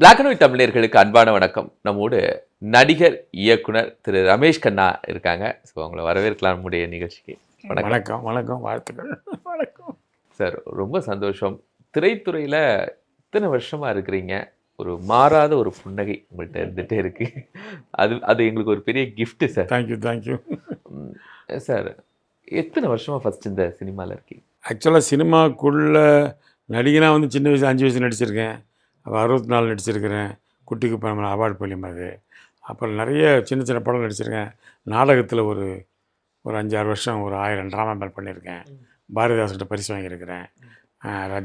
Black and white தமிழர்களுக்கு அன்பான வணக்கம். நம்மோடு நடிகர் இயக்குனர் திரு ரமேஷ் கண்ணா இருக்காங்க. ஸோ அவங்கள வரவேற்கலாம் நம்முடைய நிகழ்ச்சிக்கு. வணக்கம். வணக்கம் வணக்கம் வாழ்த்துக்கள். வணக்கம். சார் ரொம்ப சந்தோஷம். திரைத்துறையில் இத்தனை வருஷமா இருக்கிறீங்க. ஒரு மாறாத ஒரு புன்னகை உங்கள்கிட்ட இருந்துகிட்டே இருக்கு. அது அது எங்களுக்கு ஒரு பெரிய gift sir thank you thank you sir எத்தனை வருஷமா ஃபர்ஸ்ட் இந்த சினிமாவில் இருக்கீங்க? ஆக்சுவலாக சினிமாக்குள்ள நடிகனாக வந்து சின்ன வயசு அஞ்சு வயசு நடிச்சிருக்கேன். அப்புறம் அறுபத்தி நாலு நடிச்சிருக்கிறேன். குட்டிக்கு பணம் அவார்டு பள்ளியம் அது. அப்புறம் நிறைய சின்ன சின்ன படம் நடிச்சிருக்கேன். நாடகத்தில் ஒரு ஒரு அஞ்சாறு வருஷம் ஒரு ஆயிரம் ட்ராமா மேல் பண்ணியிருக்கேன். பாரதிதாசன்கிட்ட பரிசு வாங்கியிருக்கிறேன்.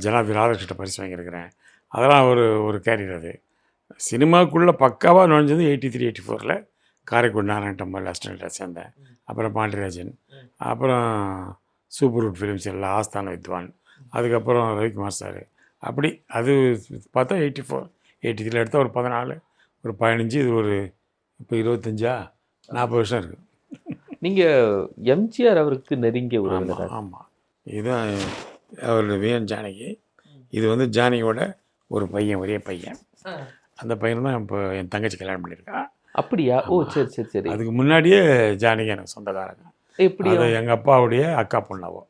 ஜனாதி ராதாகிருஷ்ண பரிசு வாங்கியிருக்கிறேன். அதெல்லாம் ஒரு ஒரு கேரியர் அது. சினிமாக்குள்ளே பக்காவாக நுழைஞ்சது எயிட்டி த்ரீ எயிட்டி ஃபோரில் காரைக்குடி நாராயணம் டம்பல் சேர்ந்தேன். அப்புறம் பாண்டியராஜன். அப்புறம் சூப்பர் குட் ஃபிலிம்ஸ் எல்லாம் ஆஸ்தான வித்வான். அதுக்கப்புறம் ரவிக்குமார் சார். அப்படி அது பார்த்தா எயிட்டி ஃபோர் எயிட்டி த்ரீல எடுத்தால் ஒரு பதினாலு ஒரு பதினஞ்சு இது ஒரு இப்போ இருபத்தஞ்சா நாற்பது வருஷம் இருக்குது நீங்க எம்ஜிஆர் அவருக்கு நெருங்கிய உறவினர் ஆமாம் ஆமாம் இதுதான் அவருடைய விஎன் ஜானகி. இது வந்து ஜானகியோட ஒரு பையன் ஒரே பையன். அந்த பையன் தான் இப்போ என் தங்கச்சி கல்யாணம் பண்ணியிருக்கா. அப்படியா? ஓ சரி சரி சரி. அதுக்கு முன்னாடியே ஜானகி எனக்கு சொந்தக்காரங்க. எப்படி அது எங்கள் அப்பாவுடைய அக்கா பொண்ணாவோ.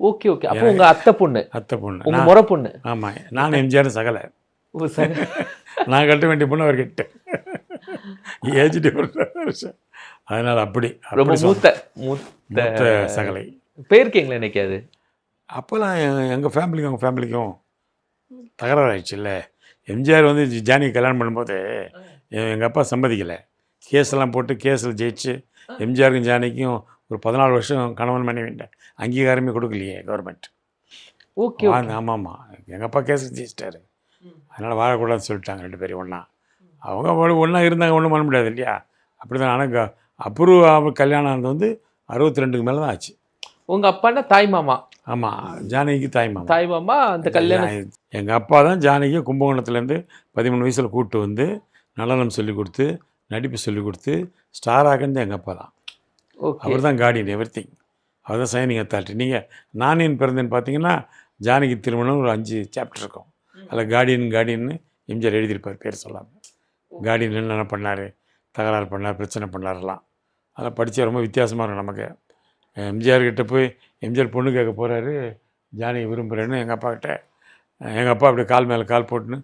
Okay okay. அப்போ உங்க அத்தை பொண்ணு. அத்தை பொண்ணு. உங்க நான் முறை பொண்ணு. ஆமாம் நான் எம்ஜிஆர் சகலை. ஓ சரி நான் கட்ட வேண்டிய பொண்ணு அவர் கிட்ட. ஏஜ் டிஃபரெண்ட் வருஷம் அதனால் அப்படி ரொம்ப மூத்த மூத்த சகலை. போயிருக்கீங்களா என்னைக்காது அப்போல்லாம் எங்கள் ஃபேமிலிக்கும் அவங்க ஃபேமிலிக்கும் தகராறு ஆயிடுச்சுல்ல எம்ஜிஆர் வந்து ஜி- ஜானகி கல்யாணம் பண்ணும்போது எங்கள் அப்பா சம்மதிக்கலை. கேஸ்லாம் போட்டு கேஸில் ஜெயிச்சு எம்ஜிஆருக்கும் ஜானகிக்கும் ஒரு பதினாலு வருஷம் கணவன் மனைவிட்ட அங்கீகாரமே கொடுக்கலையே கவர்மெண்ட் ஓகே ஆமாம் ஆமாம் எங்கள் அப்பா கேஸில் ஜெயிச்சிட்டாரு. அதனால் வாழக்கூடாதுன்னு சொல்லிட்டாங்க ரெண்டு பேரும் ஒன்றா அவங்க ஒன்றா இருந்தாங்க ஒன்றும் பண்ண முடியாது இல்லையா? அப்படி தான் ஆனால் அப்ரூவ் கல்யாணம் ஆனது வந்து அறுபத்தி ரெண்டுக்கு மேலே தான் ஆச்சு. உங்க அப்பான்னா தாய் மாமா? ஆமாம் ஜானகிக்கு தாய் மாமா. தாய் மாமா அந்த கல்யாணம். எங்கள் அப்பா தான் ஜானகியை கும்பகோணத்துலேருந்து பதிமூணு வயசில் கூப்பிட்டு வந்து நடனம் சொல்லி கொடுத்து நடிப்பு சொல்லி கொடுத்து ஸ்டார் ஆகிறது எங்கள் அப்பா தான். அவர் தான் கார்டியன் எவ்ரி திங் அவர் தான் சைனிங் அத்தாரிட்டி நீங்கள் நானின் பிறந்தேன்னு பார்த்தீங்கன்னா ஜானகி திருமணம் ஒரு அஞ்சு சாப்டர் இருக்கும். அதில் கார்டியன் கார்டியன்னு எம்ஜிஆர் எழுதியிருப்பார் பேர் சொல்லாமல் கார்டியன் என்னென்ன பண்ணார் தகராறு பண்ணார் பிரச்சனை பண்ணாரெல்லாம் அதெல்லாம் படித்தா ரொம்ப வித்தியாசமாக இருக்கும் நமக்கு. எம்ஜிஆர் கிட்ட போய் எம்ஜிஆர் பொண்ணு கேட்க போகிறாரு ஜானகி விரும்புகிறேன்னு எங்கள் அப்பா கிட்ட. எங்கள் அப்பா அப்படியே கால் மேலே கால் போட்டுன்னு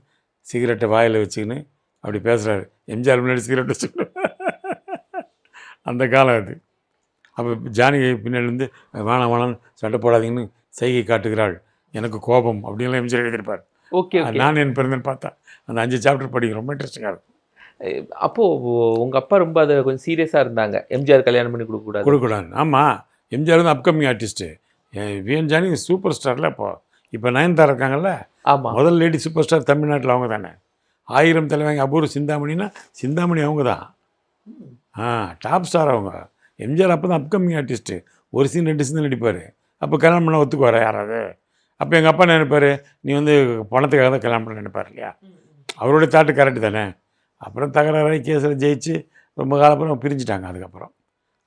சிகரெட்டை வாயில் வச்சுக்கின்னு அப்படி பேசுகிறாரு எம்ஜிஆர் முன்னாடி சிகரெட் வச்சுக்கிட்டு. அந்த காலம் அது. அப்போ ஜானகி பின்னாடி இருந்து வேணாம் வேணாம் சண்டை போடாதீங்கன்னு சைகை காட்டுகிறாள். எனக்கு கோபம் அப்படின்லாம் எம்ஜிஆர் எழுதியிருப்பார். ஓகே நான் என் பிறந்தேன்னு பார்த்தா அந்த அஞ்சு சாப்டர் படிக்க ரொம்ப இன்ட்ரெஸ்டிங்காக இருக்கும். அப்போ உங்க அப்பா ரொம்ப அதை கொஞ்சம் சீரியஸா இருந்தாங்க. எம்ஜிஆர் கல்யாணம் பண்ணி கொடுக்க கூடாது கொடுக்கூடாது ஆமாம் எம்ஜிஆர் வந்து upcoming artist VN Janaki super ஸ்டாரில் இப்போ இப்போ நயன்தாரா இருக்காங்கல்ல? ஆமா. முதல் லேடி சூப்பர் ஸ்டார் தமிழ்நாட்டில் அவங்க தானே. ஆயிரம் தலைவாங்க அபூர்வ சிந்தாமணினா சிந்தாமணி அவங்க தான் ஆ டாப் ஸ்டார் அவங்க. எம்ஜிஆர் அப்போ தான் அப்கமிங் ஆர்டிஸ்ட்டு ஒரு சீன் ரெண்டு சீன் நடிப்பார். அப்போ கல்யாணம் பண்ண ஒத்துக்குவார யாராவது? அப்போ எங்கள் அப்பா நினைப்பார்? நீ வந்து பணத்துக்காக தான் கல்யாணம் பண்ண நினைப்பார் இல்லையா? அவருடைய தாட்டு கரெக்டு தானே? அப்புறம் தகராறாகி கேஸில் ஜெயிச்சு ரொம்ப காலம் அப்புறம் பிரிஞ்சுட்டாங்க அதுக்கப்புறம்.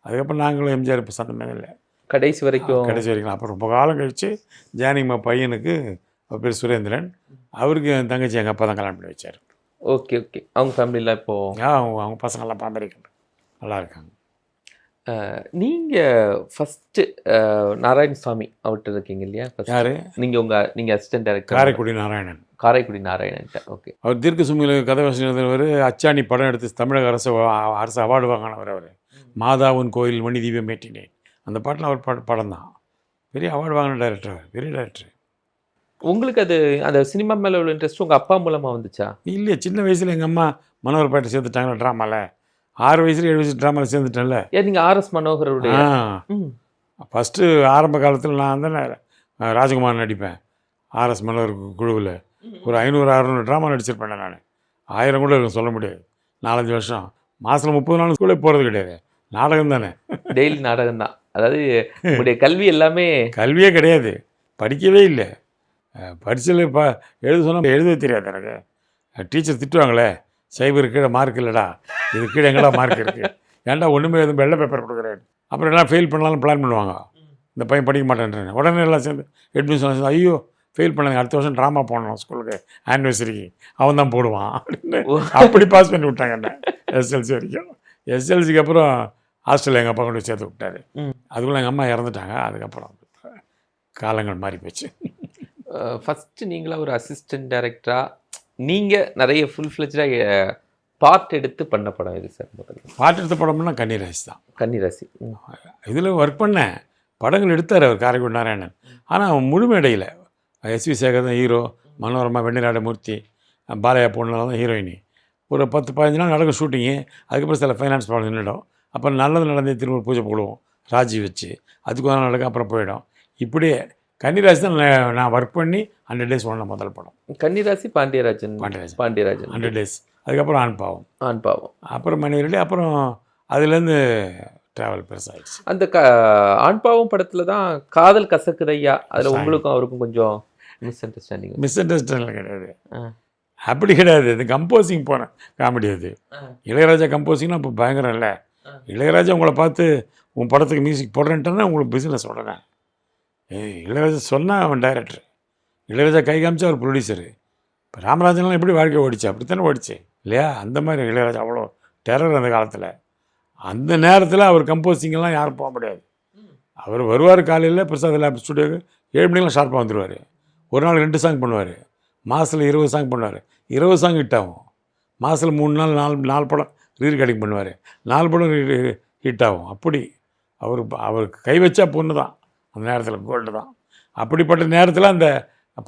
அதுக்கப்புறம் நாங்களும் எம்ஜிஆர் இப்போ சந்தமே இல்லை. கடைசி வரைக்கும். கடைசி வரைக்கும். அப்புறம் ரொம்ப காலம் கழித்து ஜானகிமா பையனுக்கு பேர் சுரேந்திரன். அவருக்கு என் தங்கச்சி எங்கள் அப்பா தான் கல்யாணம் பண்ணி வச்சார். Okay okay. அவங்க ஃபேமிலியில் இப்போ? அவங்க அவங்க பசங்கள்லாம் பாம்பரிக்கணும் நல்லா இருக்காங்க. அஹ், நீங்க ஃபர்ஸ்ட் நாராயணசாமி அவர்கிட்ட இருக்கீங்க இல்லையா? யார்? நீங்க உங்க நீங்க assistant director Karaikudi Narayanan. Karaikudi Narayanan okay அவர் தீர்க்க சுமையில் கதை வசனவர் அச்சாணி படம் எடுத்து தமிழக அரசு அரசு அவார்டு வாங்கினவர் அவர். மாதாவின் கோயில் மணி தீபம் மேட்டினேன் அந்த பாட்டில் அவர் பட படம் தான். பெரிய அவார்டு வாங்கின டைரக்டர் அவர் பெரிய டைரக்டர் உங்களுக்கு அது அந்த சினிமா மேல உள்ள இன்ட்ரெஸ்ட் உங்க அப்பா மூலமா வந்துச்சா? இல்லையே சின்ன வயசில் எங்கள் அம்மா மனோகர் பாட்டை சேர்த்துட்டாங்களா ட்ராமாவில் ஆறு வயசுல ஏழு வயசு ட்ராமாவில் சேர்ந்துட்டேன்ல. ஏன் நீங்க ஆர் எஸ் மனோகருடைய. ஃபஸ்ட்டு ஆரம்ப காலத்தில் நான் தானே ராஜகுமார் நடிப்பேன். ஆர்எஸ் மலர் குழுவில். ஒரு ஐநூறு அறநூறு ட்ராமா நடிச்சிருப்பேன் நான். ஆயிரம் கூட சொல்ல முடியாது. நாலஞ்சு வருஷம். மாதத்தில் முப்பது நாள் ஸ்கூலே போகிறது கிடையாது. நாடகம் தானே. டெய்லி நாடகம் தான். அதாவது உங்களுடைய கல்வி எல்லாமே கல்வியே கிடையாது. படிக்கவே இல்லை. படிச்சல ப எழுத சொன்னால் எழுதவே தெரியாது எனக்கு. டீச்சர் திட்டுவாங்களே. சைபர் கீழே மார்க் இல்லைடா. இது கீழே எங்கடா மார்க் இருக்குது ஏன்டா ஒன்றுமே எதுவும் வெள்ளை பேப்பர் கொடுக்குறேன். அப்புறம் எல்லாம் ஃபெயில் பண்ணலாம்னு பிளான் பண்ணுவாங்க. இந்த பையன் படிக்க மாட்டேன்றேன். உடனே எல்லாம் சேர்ந்து அட்மிஷன் ஐயோ ஃபெயில் பண்ணாங்க அடுத்த வருஷம் ட்ராமா போடணும் ஸ்கூலுக்கு. ஆனிவர்சரிக்கு அவன் தான் போடுவான். அப்படின்னு. அப்படி பாஸ் பண்ணி விட்டாங்க என்ன? எஸ்எல்சி வரைக்கும். எஸ்எல்சிக்கு அப்புறம் ஹாஸ்டலில் எங்கள் அப்பா கொண்டு சேர்த்து விட்டாரு. அதுக்குள்ளே எங்கள் அம்மா இறந்துட்டாங்க. அதுக்கப்புறம் காலங்கள் மாறி போச்சு ஃபஸ்ட்டு நீங்களா ஒரு அசிஸ்டன்ட் டைரக்டரா நீங்க நிறைய ஃபுல் ஃப்ளெஜ்டாக பார்ட் எடுத்து பண்ண படம் இது சார் முதல்ல. பாட்டு எடுத்த படம்னா கன்னிராசி தான். கன்னிராசி. இதில் ஒர்க் பண்ணேன் படங்கள் எடுத்தார் அவர் காரைக்குடி நாராயணன். ஆனால் அவன் முழுமையடையில் எஸ்வி சேகர் தான் ஹீரோ மனோரமா வெண்ணிலாட மூர்த்தி பாலையா பொண்ணுலாம் தான் ஹீரோயினி ஒரு பத்து பதினஞ்சு நாள் நடக்கும் ஷூட்டிங்கு அதுக்கப்புறம் சில ஃபைனான்ஸ் ப்ராப்ளம் நின்றுடும் அப்புறம் நல்லது நடந்தே திரும்ப பூஜை போடுவோம். ராஜி வச்சு. அதுக்கு ஒரு நாள் நடக்கும் அப்புறம் போயிடும். இப்படியே கன்னிராசி தான் நான் ஒர்க் பண்ணி ஹண்ட்ரட் டேஸ் ஒன்று முதல் படம். கன்னிராசி பாண்டியராஜன். பாண்டியராஜன். பாண்டியராஜன். ஹண்ட்ரட் டேஸ் அதுக்கப்புறம் ஆண் பாவம். ஆண் பாவம். அப்புறம் மணிவரடி அப்புறம் அதுலேருந்து ட்ராவல் பெருசாகிடுச்சு அந்த க ஆண் பாவம் படத்துல தான் காதல் கசக்குதையா அதுல. உங்களுக்கும் அவருக்கும் கொஞ்சம் மிஸ் அண்டர்ஸ்டாண்டிங் மிஸ் அண்டர்ஸ்டாண்டிங் கிடையாது. அப்படி கிடையாது. இது கம்போசிங் போன காமெடி அது. இளையராஜா கம்போசிங்லாம் இப்போ பயங்கரம் இல்லை. இளையராஜா உங்களை பார்த்து உன் படத்துக்கு மியூசிக் போடுறேன்ட்டானா உங்களுக்கு பிஸ்னஸ் உடனே. ஏய் இளையராஜா சொன்னால் அவன் டைரக்டர் இளையராஜா கை காமிச்சா அவர் ப்ரொடியூசரு இப்போ ராமராஜன்லாம் எப்படி வாழ்க்கை ஓடிச்சு? அப்படித்தானே ஓடிச்சு. இல்லையா? அந்த மாதிரி இளையராஜா அவ்வளோ டெரர் அந்த காலத்தில். அந்த நேரத்தில் அவர் கம்போசிங்கெல்லாம் யாரும் போக முடியாது. அவர் வருவார் காலையில் பிரசாத் லேப் ஸ்டுடியோக்கு ஏழு மணிக்கெலாம் ஷார்ப்பாக வந்துடுவார் ஒரு நாள் ரெண்டு சாங் பண்ணுவார். மாதத்தில் இருபது சாங் பண்ணுவார். இருபது சாங் ஹிட் ஆகும். மாதத்தில் மூணு நாள் நாலு நாலு படம் ரீ ரெக்கார்டிங் பண்ணுவார். நாலு படம் ஹிட் ஆகும். அப்படி. அவர் அவர் கை வச்சா பொண்ணு தான் அந்த நேரத்தில் கோல்டு தான். அப்படிப்பட்ட நேரத்தில் அந்த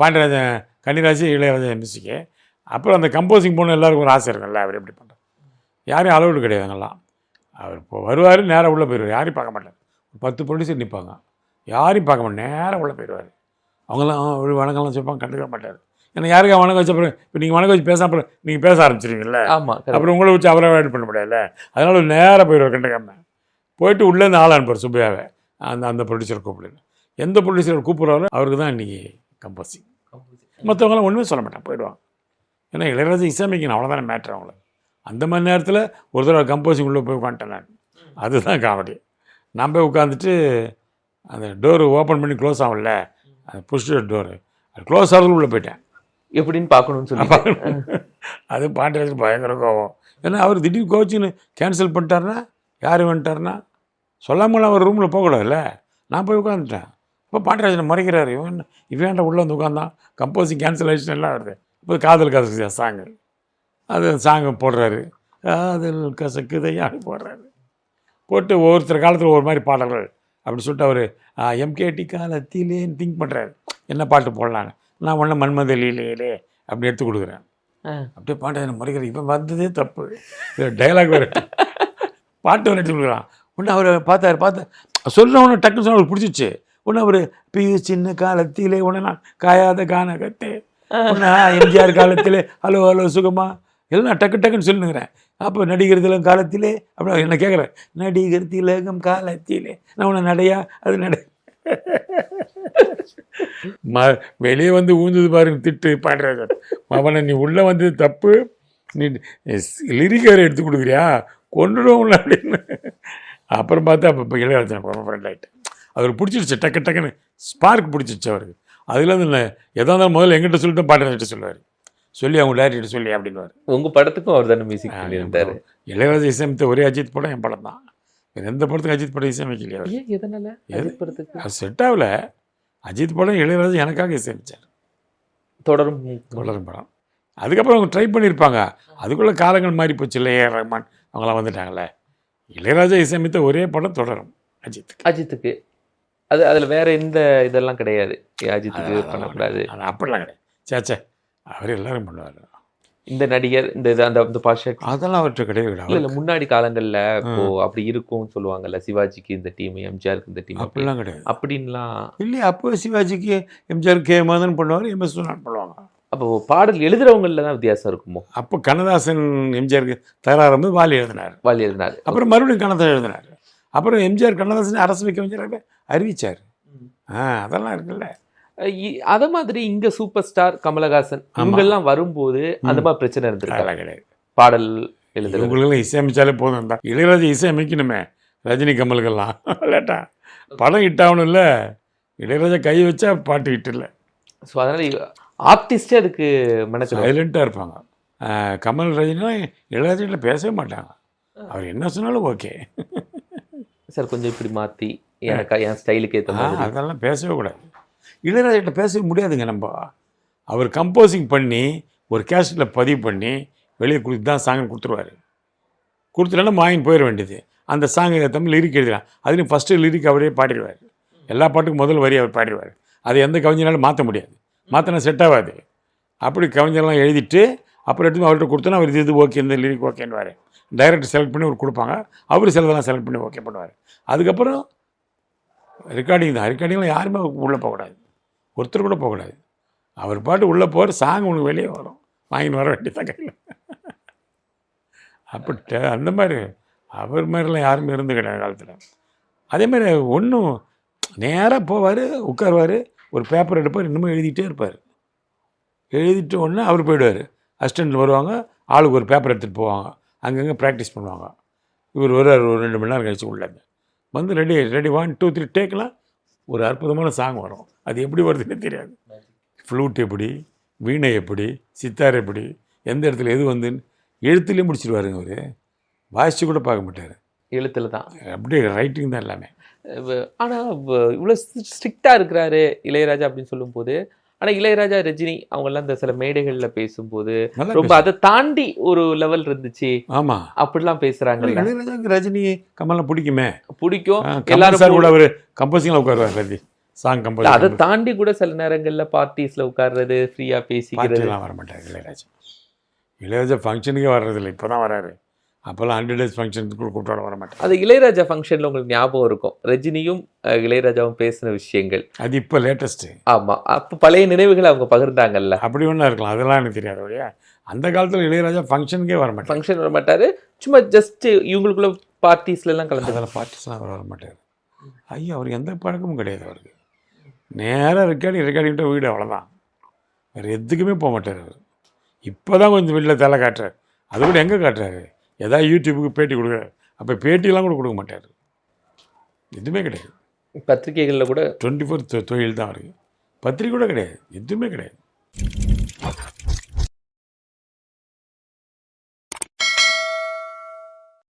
பாண்டியராஜன் கன்னிராசி இளையராஜா மியூசிக்கு அப்புறம் அந்த கம்போசிங் போன எல்லாருக்கும் ஒரு ஆசை இருக்கும்ல அவர் எப்படி பண்ணுறார் யாரையும் அளவுடு கிடையாது அங்கெல்லாம். அவர் இப்போ வருவார் நேராக உள்ளே போயிடுவார் யாரையும் பார்க்க மாட்டார். பத்து ப்ரொடியூசர் நிற்பாங்க யாரையும் பார்க்க மாட்டேன் நேராக உள்ளே போயிடுவார் அவங்களாம் ஒரு வணக்கம்லாம் சொல்லுவாங்க கண்டுக்க மாட்டார். ஏன்னா யாருக்கா வணக்கம் வச்ச அப்புறம் இப்போ நீங்கள் வணக்கம் வச்சு பேச அப்புறம் நீங்கள் பேச ஆரம்பிச்சிருவீங்கல்ல? ஆமா correct. அப்புறம் உங்களை வச்சு அவரை ஆட் பண்ண முடியாதுல்ல? அதனால நேராக போயிடுவார் கண்டுக்காம. போயிட்டு உள்ளேருந்து ஆள் அனுப்புவார் சுப்பையாவை. அந்த அந்த ப்ரொடியூசர் கூப்பிடுங்க. எந்த ப்ரொடியூசர் கூப்பிட்றாரோ அவருக்கு தான் இன்றைக்கி கம்போசிங் மற்றவங்களாம் ஒன்றுமே சொல்ல மாட்டான் போயிடுவாங்க. ஏன்னா இளையராஜா இசையமைக்கணும் அவ்வளோதானே மேட்ரு அவங்களுக்கு. அந்த மாதிரி நேரத்தில் ஒரு தடவை கம்போசிங் உள்ளே போய் உட்காந்துட்டேன் நான். அதுதான் காமெடி நான் போய் உட்காந்துட்டு அந்த டோர் ஓப்பன் பண்ணி க்ளோஸ் ஆகும்ல அந்த புஷ் டோரு அது க்ளோஸ் ஆகிறது உள்ளே போயிட்டேன். எப்படின்னு பார்க்கணும்னு சொல்லி அது பாண்டியராஜன் பயங்கர கோவம். ஏன்னா அவர் திடீர் கோச்சின்னு கேன்சல் பண்ணிட்டாருன்னா யார் வந்துட்டாருன்னா சொல்லாமல் அவர் ரூமில் போகக்கூடாதுல்ல நான் போய் உட்காந்துட்டேன் இப்போ பாண்டியராஜனை மறைக்கிறாரு. இவன் இவன்ட உள்ளே வந்து உட்காந்தான் கம்போசிங் கேன்சலேஷன் எல்லாம் வருது. இப்போ காதல் கசக்கு சாங்கு அது சாங்கு போடுறாரு. காதல் கசக்குதையா போடுறாரு. போட்டு ஒவ்வொருத்தர் காலத்தில் ஒரு மாதிரி பாடல்கள் அப்படி சொல்லிட்டு அவர் எம்கேடி காலத்திலேன்னு திங்க் பண்ணுறாரு என்ன பாட்டு போடலான்னு? நான் ஒன்றும் மன்மத லீலையிலே அப்படி எடுத்து கொடுக்குறேன். அப்படியே பாட்டு முறைக்கிற இவன் வந்ததே தப்பு. டைலாக் வேறு. பாட்டு ஒன்று எடுத்து கொடுக்குறான். ஒன்று அவர் பார்த்தாரு பார்த்து சொல்ல ஒன்று டக்குன்னு சொன்ன அவருக்கு பிடிச்சிச்சு ஒன்று அவர் பியு சின்ன காலத்திலே ஒன்று நான் காயாத கானகத்தே. ஒன்று எம்ஜிஆர் காலத்திலே ஹலோ ஹலோ சுகமா? எல்லாம் டக்கு டக்குன்னு சொல்லுங்கிறேன். அப்போ நடிகர் திலகம் காலத்திலே அப்படி என்ன கேட்குறேன் நடிகர் திலகம் காலத்திலே. நான் உன்னை நடையா? அது நடை. ம வெளியே வந்து ஊந்தது பாருங்க திட்டு பாடுறாரு அவனை நீ உள்ளே வந்தது தப்பு. நீ லிரிக்கரை எடுத்து கொடுக்குறியா? கொண்டுடுவோம்ல அப்படின்னு. அப்புறம் பார்த்தா அப்போ இப்போ இளையராஜன் ரொம்ப ஃப்ரெண்ட் ஆகிட்டேன் அவருக்கு பிடிச்சிருச்சு டக்கு டக்குன்னு. ஸ்பார்க் பிடிச்சிருச்சு அவருக்கு. அதுலேருந்து நான் எதாக இருந்தாலும் முதல்ல எங்கிட்ட சொல்லிட்டு பாட்டு சொல்லுவார். சொல்லி அவங்க டேரக்டர் சொல்லி அப்படின்வார் உங்க படத்துக்கும் அவர் தானே மியூசிக் பண்ணியிருந்தாரு இளையராஜா இசையமைத்த ஒரே அஜித் படம் என் படம் தான். எந்த படத்துக்கும் அஜித் படம் இசையமைக்கலையா அவர். எதனால? எது? அஜித் படத்துக்கு? அது செட் ஆகல. அஜித் படம் இளையராஜா எனக்காக இசையமைச்சார். தொடரும். தொடரும் படம். அதுக்கப்புறம் அவங்க ட்ரை பண்ணியிருப்பாங்க அதுக்குள்ளே காலங்கள் மாறி போச்சு. இல்லையா ரஹ்மான் அவங்களாம் வந்துட்டாங்கல்ல. இளையராஜா இசையமைத்த ஒரே படம் தொடரும் அஜித்துக்கு. அஜித்துக்கு. அது அதுல வேற எந்த இதெல்லாம் கிடையாது. அஜித்துக்கு பண்ணக்கூடாது அப்படிலாம் கிடையாது. சேச்சே அவர் எல்லாரும் பண்ணுவார். இந்த நடிகர் இந்த இது அந்த அந்த பாஷா அதெல்லாம் இல்ல கிடையாது. இல்ல முன்னாடி காலங்கள்ல இப்போ அப்படி இருக்கும்னு சொல்லுவாங்கல்ல சிவாஜிக்கு இந்த டீம் எம்ஜிஆருக்கு இந்த டீம் அப்படிலாம் கிடையாது. அப்படின்லாம் இல்லையா அப்போ சிவாஜிக்கு எம்ஜிஆர் கே. மதன் பண்ணுவார் எம்எஸ் பண்ணுவாங்க. அப்போ பாடல் எழுதுறவங்கள்ல தான் வித்தியாசம் இருக்குமோ? அப்போ கண்ணதாசன் எம்ஜிஆருக்கு தயாராகும்போது வாலி எழுதினார். வாலி எழுதினாரு. அப்புறம் மறுபடியும் கண்ணதாசன் எழுதினார். அப்புறம் எம்ஜிஆர் கண்ணதாசன் அரசு வைக்க எம்ஜிஆர் அறிவிச்சார். ஆ அதெல்லாம் இருக்குல்ல. அத மாதிரி இங்க சூப்பர் ஸ்டார் கமலஹாசன் இவங்கெல்லாம் வரும்போது அந்த மாதிரி பிரச்சனை இருந்திருக்கு? கிடையாது. பாடல் எழுதுறது. இவங்களுக்கெல்லாம் இசையமைச்சாலே போதும். தான் இளையராஜா இசையமைக்கணுமே ரஜினி கமலுக்கெல்லாம். லேட்டா படம் ஹிட் ஆகணும் இல்லை இளையராஜா கை வச்சா பாட்டு ஹிட் இல்லை. ஸோ அதனால ஆர்டிஸ்டே அதுக்கு மெனக்கு சைலண்ட்டாக இருப்பாங்க. கமல் ரஜினிலாம் இளையராஜில் பேசவே மாட்டாங்க. அவர் என்ன சொன்னாலும் ஓகே. சார் கொஞ்சம் இப்படி மாத்தி எனக்கு என் ஸ்டைலுக்கு ஏற்ற மாதிரி. அதெல்லாம் பேசவே கூடாது. இளையராஜிட்ட பேசவே முடியாதுங்க நம்ம. அவர் கம்போசிங் பண்ணி ஒரு கேசட்டில் பதிவு பண்ணி வெளியே கொடுத்து தான் சாங் கொடுத்துருவாரு. கொடுத்துட்டா வாங்கின்னு போயிட வேண்டியது. அந்த சாங் தமிழ் லிரிக் எழுதலாம் அதுலேயும் ஃபஸ்ட்டு லிரிக் அவரே பாடிடுவார். எல்லா பாட்டுக்கும் முதல் வரி அவர் பாடிடுவார். அதை எந்த கவிஞனாலும் மாற்ற முடியாது. மாற்றினா செட் ஆகாது அப்படி கவிஞர்லாம் எழுதிட்டு அப்புறம் எடுத்து அவர்கிட்ட கொடுத்தோன்னா அவர் இது இது ஓகே இந்த லிரிக் ஓகேன்னுவார் டைரக்டர் செலக்ட் பண்ணி அவர் கொடுப்பாங்க. அவர் சிலதெல்லாம் செலக்ட் பண்ணி ஓகே பண்ணுவார். அதுக்கப்புறம் ரெக்கார்டிங் தான். ரெக்கார்டிங்லாம் யாருமே உள்ளே போகக்கூடாது. ஒருத்தர் கூட போகக்கூடாது. அவர் பாட்டு உள்ளே போகிற சாங் உனக்கு வெளியே வரும். வாங்கின்னு வர வேண்டியதான் கையில். அப்படி அந்த மாதிரி அவர் மாதிரிலாம் யாருமே இருந்து கிடையாது காலத்தில். அதே மாதிரி ஒன்றும் நேராக போவார் உட்காருவார் ஒரு பேப்பர் எடுப்பார் இன்னமும் எழுதிட்டே இருப்பார். எழுதிட்டு உடனே அவர் போயிடுவார். அசிஸ்டண்ட் வருவாங்க ஆளுக்கு ஒரு பேப்பர் எடுத்துகிட்டு போவாங்க. அங்கங்கே ப்ராக்டிஸ் பண்ணுவாங்க. இவர் வருவார் ஒரு ரெண்டு மணி நேரம் கழிச்சு உள்ள வந்து ready ready one two three டேக்கெலாம் ஒரு அற்புதமான சாங் வரும். அது எப்படி வருதுன்னு தெரியாது. ஃப்ளூட் எப்படி வீணை எப்படி சித்தார் எப்படி எந்த இடத்துல எது வந்துன்னு எழுத்துலேயே முடிச்சிருவாருங்க அவர். வாசிச்சு கூட பார்க்க மாட்டார். எழுத்துல தான். அப்படியே ரைட்டிங் தான் எல்லாமே. வ- ஆனா வ- இவ்வளவு ஸ்ட்ரிக்டா இருக்கிறாரு இளையராஜா அப்படின்னு சொல்லும்போது ஆனா இளையராஜா ரஜினி அவங்க எல்லாம் இந்த சில மேடைகள்ல பேசும்போது ரொம்ப அதை தாண்டி ஒரு லெவல் இருந்துச்சு. ஆமாம் அப்படிலாம் இளையராஜாக்கு ரஜினி கமல்லாம் பிடிக்குமே. பிடிக்கும். எல்லாரும் கூட அவர் கம்போசிங்கில் உட்காருவார் ரஜி சாங் இல்ல, அதை கம்போஸ் தாண்டி கூட சில நேரங்கள்ல பார்ட்டிஸ்ல உட்கார்றது ஃப்ரீயா பேசிக்கிறது. பார்ட்டிலாம் வர மாட்டார் இளையராஜா. இளையராஜா ஃபங்க்ஷனுக்கே வர்றதில்லை இப்போ தான் வராரு. அப்போல்லாம் ஹண்ட்ரட் டேஸ் ஃபங்க்ஷனுக்கு கூப்பிட்டு வர மாட்டார் அது இளையராஜா ஃபங்க்ஷன்ல உங்களுக்கு ஞாபகம் இருக்கும். ரஜினியும் இளையராஜாவும் பேசின விஷயங்கள். அது இப்போ லேட்டஸ்ட்டு ஆமா. அப்ப பழைய நினைவுகளை அவங்க பகிர்ந்தாங்கல்ல. அப்படி ஒன்றா இருக்கலாம். அதெல்லாம் எனக்கு தெரியாது ஒழிய. அந்த காலத்தில் இளையராஜா ஃபங்க்ஷனுக்கே வர மாட்டார். ஃபங்க்ஷன் வர மாட்டாரு. சும்மா ஜஸ்ட் இவங்களுக்குள்ள பார்ட்டிஸ்ல எல்லாம் கலந்து பார்ட்டிஸ்லாம் அவர் வர மாட்டார். ஐயோ அவருக்கு எந்த பழக்கமும் கிடையாது அவருக்கு. நேராக ரெக்கார்டிங் ரெக்கார்டிங்கிட்ட வீடு அவ்வளோதான் வேறு எதுக்குமே போக மாட்டார் அவர். இப்போ தான் கொஞ்சம் வீட்டில் தலை காட்டுறாரு. அது கூட எங்கே காட்டுறாரு? ஏதாவது யூடியூபுக்கு பேட்டி கொடுக்குறாரு அப்போ பேட்டியெல்லாம் கூட கொடுக்க மாட்டார். எதுவுமே கிடையாது. பத்திரிகைகள்ல கூட டுவெண்ட்டி ஃபோர் தொழில் தான் அவருக்கு பத்திரிக்கை கூட கிடையாது. எதுவுமே கிடையாது.